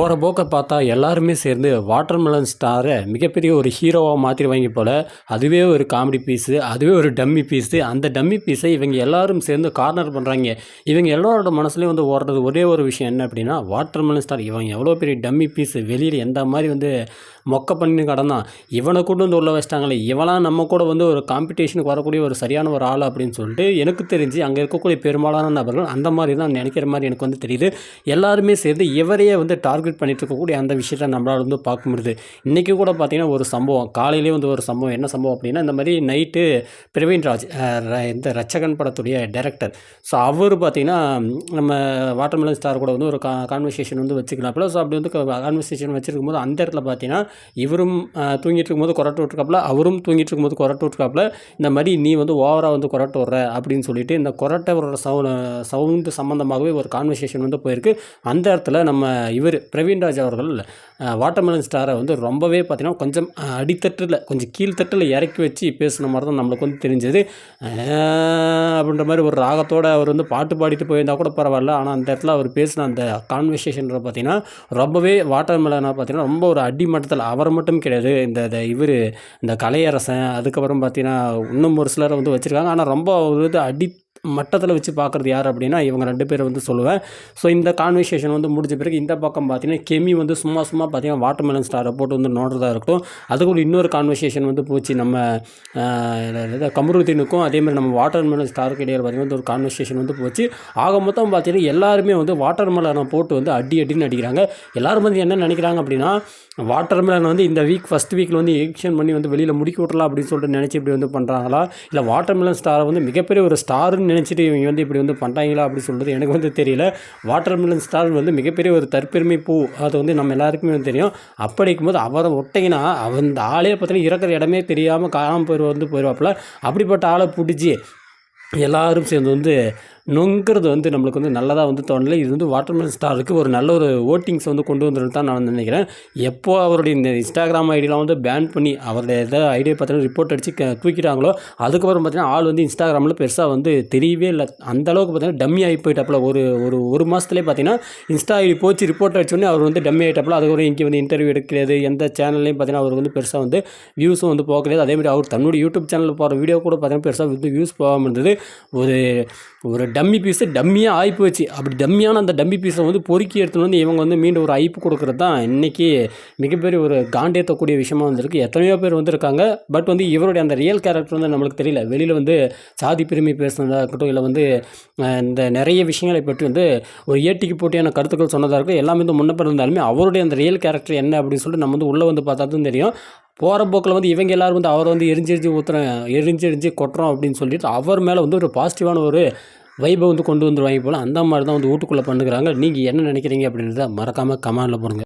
போகிற போக்க பார்த்தா எல்லாருமே சேர்ந்து வாட்டர் மெலன் ஸ்டாரை மிகப்பெரிய ஒரு ஹீரோவாக மாற்றிடுவாங்க போல். அதுவே ஒரு காமெடி பீஸு அதுவே ஒரு டம்மி பீஸு அந்த டம்மி பீஸை இவங்க எல்லாரும் சேர்ந்து கார்னர் பண்ணுறாங்க இவங்க எல்லாரோட மனசுலேயும் வந்து ஓடுறது ஒரே ஒரு விஷயம் என்ன அப்படின்னா வாட்டர் மெலன் ஸ்டார் இவன் எவ்வளோ பெரிய டம்மி பீஸு வெளியில் எந்த மாதிரி வந்து மொக்க பண்ணி கடந்தான். இவனை கொண்டு வந்து உள்ள வச்சிட்டாங்களே. இவனாம் நம்ம கூட வந்து ஒரு காம்படிஷனுக்கு வரக்கூடிய ஒரு சரியான ஒரு ஆள் அப்படின்னு சொல்லிட்டு எனக்கு தெரிஞ்சு அங்கே இருக்கக்கூடிய பெரும்பாலான நபர்கள் அந்த மாதிரி தான் நினைக்கிற மாதிரி எனக்கு வந்து தெரியுது. எல்லாருமே சேர்ந்து இவரையே வந்து டார்கெட் பண்ணிட்டு இருக்கக்கூடிய அந்த விஷயத்தை நம்மளால் வந்து பார்க்க முடியுது. இன்றைக்கி கூட பார்த்திங்கன்னா ஒரு சம்பவம் காலையிலே வந்து ஒரு சம்பவம். என்ன சம்பவம் அப்படின்னா இந்த மாதிரி நைட்டு பிரவீன் ராஜ் இந்த ரச்சகன் படத்துடைய டைரக்டர் ஸோ அவர் பார்த்திங்கன்னா நம்ம வாட்டர்மெலன் ஸ்டார் கூட வந்து ஒரு கா கான்வர்சேஷன் வந்து வச்சுக்கலாம். ஸோ அப்படி வந்து கான்வர்சேஷன் வச்சுருக்கும் போது அந்த இடத்துல பார்த்தீங்கன்னா இவரும் தூங்கிட்டு இருக்கும்போது கொரட்டு விட்ருக்காப்புல அவரும் தூங்கிட்டு இருக்கும்போது கொரட்டு விட்டுருக்காப்புல இந்த மாதிரி நீ வந்து ஓவராக வந்து கொரட்டு விட்ற அப்படின்னு சொல்லிட்டு இந்த கொரட்டை விடுற சவுண்ட் சவுண்டு சம்மந்தமாகவே ஒரு கான்வர்சேஷன் வந்து போயிருக்கு. அந்த இடத்துல நம்ம இவர் பிரவீன்ராஜ் அவர்கள் வாட்டர்மெலன் ஸ்டாரை வந்து ரொம்பவே பார்த்திங்கன்னா கொஞ்சம் அடித்தட்டில் கொஞ்சம் கீழ்த்தட்டில் இறக்கி வச்சு பேசுன மாதிரி தான் நம்மளுக்கு வந்து தெரிஞ்சது. அப்படின்ற மாதிரி ஒரு ராகத்தோடு அவர் வந்து பாட்டு பாடிட்டு போயிருந்தால் கூட பரவாயில்ல. ஆனால் அந்த இடத்துல அவர் பேசின அந்த கான்வர்சேஷன் பார்த்தீங்கன்னா ரொம்பவே வாட்டர்மெலனாக பார்த்தீங்கன்னா ரொம்ப ஒரு அடிமட்டத்தில். அவர் மட்டும் கிடையாது இந்த இவர் இந்த கலையரசன் அதுக்கப்புறம் பார்த்தீங்கன்னா இன்னும் ஒரு சிலரை வந்து வச்சுருக்காங்க. ஆனால் ரொம்ப ஒரு இது அடி மட்டத்தில் வச்சு பார்க்குறது யார் அப்படின்னா இவங்க ரெண்டு பேர் வந்து சொல்லுவேன். ஸோ இந்த கான்வர்சேஷன் வந்து முடிஞ்ச பிறகு இந்த பக்கம் பார்த்தீங்கன்னா கெமி வந்து சும்மா சும்மா பார்த்தீங்கன்னா வாட்டர்மெலன் ஸ்டாரை போட்டு வந்து நோடுறதா இருக்கட்டும். அதுக்குள்ள இன்னொரு கான்வர்சேஷன் வந்து போச்சு. நம்ம ஆஹ், கமருதீனுக்கும் அதே மாதிரி நம்ம வாட்டர்மெலன் ஸ்டாருக்கு இடையே பார்த்தீங்கன்னா வந்து ஒரு கான்வர்சேஷன் வந்து போச்சு. ஆக மொத்தம் பார்த்தீங்கன்னா எல்லாருமே வந்து வாட்டர்மெலனை போட்டு வந்து அடி அடின்னு அடிக்கிறாங்க. எல்லோரும் வந்து என்ன நினைக்கிறாங்க அப்படின்னா வாட்டர்மெலன் வந்து இந்த வீக் ஃபஸ்ட் வீக்கில் வந்து எக்ஷன் பண்ணி வந்து வெளியில் முடிக்க விட்றலாம் அப்படின்னு சொல்லிட்டு நினச்சி இப்படி வந்து பண்ணுறாங்களா இல்லை வாட்டர்மெலன் ஸ்டாரை வந்து மிகப்பெரிய ஒரு ஸ்டாருன்னு நினச்சிட்டு இவங்க வந்து இப்படி வந்து பண்ணுறாங்களா அப்படி சொல்கிறது எனக்கு வந்து தெரியல. வாட்டர்மெலன் ஸ்டார் வந்து மிகப்பெரிய ஒரு தற்பெருமை பூ. அது வந்து நம்ம எல்லாருக்குமே வந்து தெரியும். அப்படி இருக்கும்போது அவரை விட்டிங்கன்னா அந்த ஆளே பார்த்தீங்கன்னா இறக்குற இடமே தெரியாமல் காணாமல் போயிடுவா வந்து போயிடுவாப்பில் அப்படிப்பட்ட ஆளை பிடிச்சி எல்லோரும் சேர்ந்து வந்து நொங்கிறது வந்து நம்மளுக்கு வந்து நல்லதாக வந்து தோணலை. இது வந்து வாட்டர்மேன் ஸ்டாருக்கு ஒரு நல்ல ஒரு ஓட்டிங்ஸ் வந்து கொண்டு வந்துருன்னு தான் நான் வந்து நினைக்கிறேன். எப்போ அவருடைய இந்த இன்ஸ்டாகிராம் ஐடியெலாம் வந்து பேன் பண்ணி அவருடைய எதாவது ஐடியா பார்த்தீங்கன்னா ரிப்போர்ட் அடித்து தூக்கிட்டாங்களோ அதுக்கப்புறம் பார்த்தீங்கன்னா ஆள் வந்து இன்ஸ்டாகிராமில் பெருசாக வந்து தெரியவே இல்லை. அந்த அளவுக்கு பார்த்தீங்கன்னா டம்மி ஆகி போயிட்டாப்புல. ஒரு ஒரு ஒரு மாதத்துலேயே பார்த்தீங்கன்னா இன்ஸ்டா ஐடி போச்சு ரிப்போர்ட் அடிச்சோடனே அவர் வந்து டம்மி ஆகிட்டாப்புல அதுக்கப்புறம் இங்கே வந்து இன்டர்வியூ எடுக்கிறது எந்த சேனல்லையும் பார்த்தீங்கன்னா அவர் வந்து பெருசாக வந்து வியூஸும் வந்து போகிறது அதேமாதிரி அவர் தன்னுடைய யூடியூப் சேனலில் போகிற வீடியோ கூட பார்த்தீங்கன்னா பெருசாக வந்து வியூஸ் போகாமல் இருந்தது. ஒரு ஒரு டம்மி பீஸு டம்மியாக ஆகி போச்சு. அப்படி டம்மியான அந்த டம்மி பீஸை வந்து பொறுக்கி எடுத்துன்னு வந்து இவங்க வந்து மீண்டும் ஒரு ஐப்பு கொடுக்குறது தான் இன்றைக்கி மிகப்பெரிய ஒரு காண்டேத்தக்கூடிய விஷயமா வந்திருக்கு. எத்தனையோ பேர் வந்திருக்காங்க. பட் வந்து இவருடைய அந்த ரியல் கேரக்டர் வந்து நம்மளுக்கு தெரியல. வெளியில் வந்து சாதி பெருமை பேசுனதாக இருக்கட்டும் இல்லை வந்து இந்த நிறைய விஷயங்களை பற்றி வந்து ஒரு ஏட்டிக்கு போட்டியான கருத்துக்கள் சொன்னதாக இருக்கட்டும் எல்லாமே வந்து முன்ன இருந்தாலுமே அவருடைய அந்த ரியல் கேரக்டர் என்ன அப்படின்னு சொல்லிட்டு நம்ம வந்து உள்ளே வந்து பார்த்தா தான் தெரியும். போகிற போக்கில் வந்து இவங்க எல்லாரும் வந்து அவரை வந்து எரிஞ்செரிஞ்சு ஊற்றுறேன் எரிஞ்செரிஞ்சு கொட்டுறோம் அப்படின்னு சொல்லிட்டு அவர் மேலே வந்து ஒரு பாசிட்டிவான ஒரு வைபை வந்து கொண்டு வந்துடுவாங்க போல் அந்த மாதிரி தான் வந்து வீட்டுக்குள்ளே பண்ணுறாங்க நீங்கள் என்ன நினைக்கிறீங்க அப்படின்றத மறக்காமல் கமெண்டில் போடுங்க.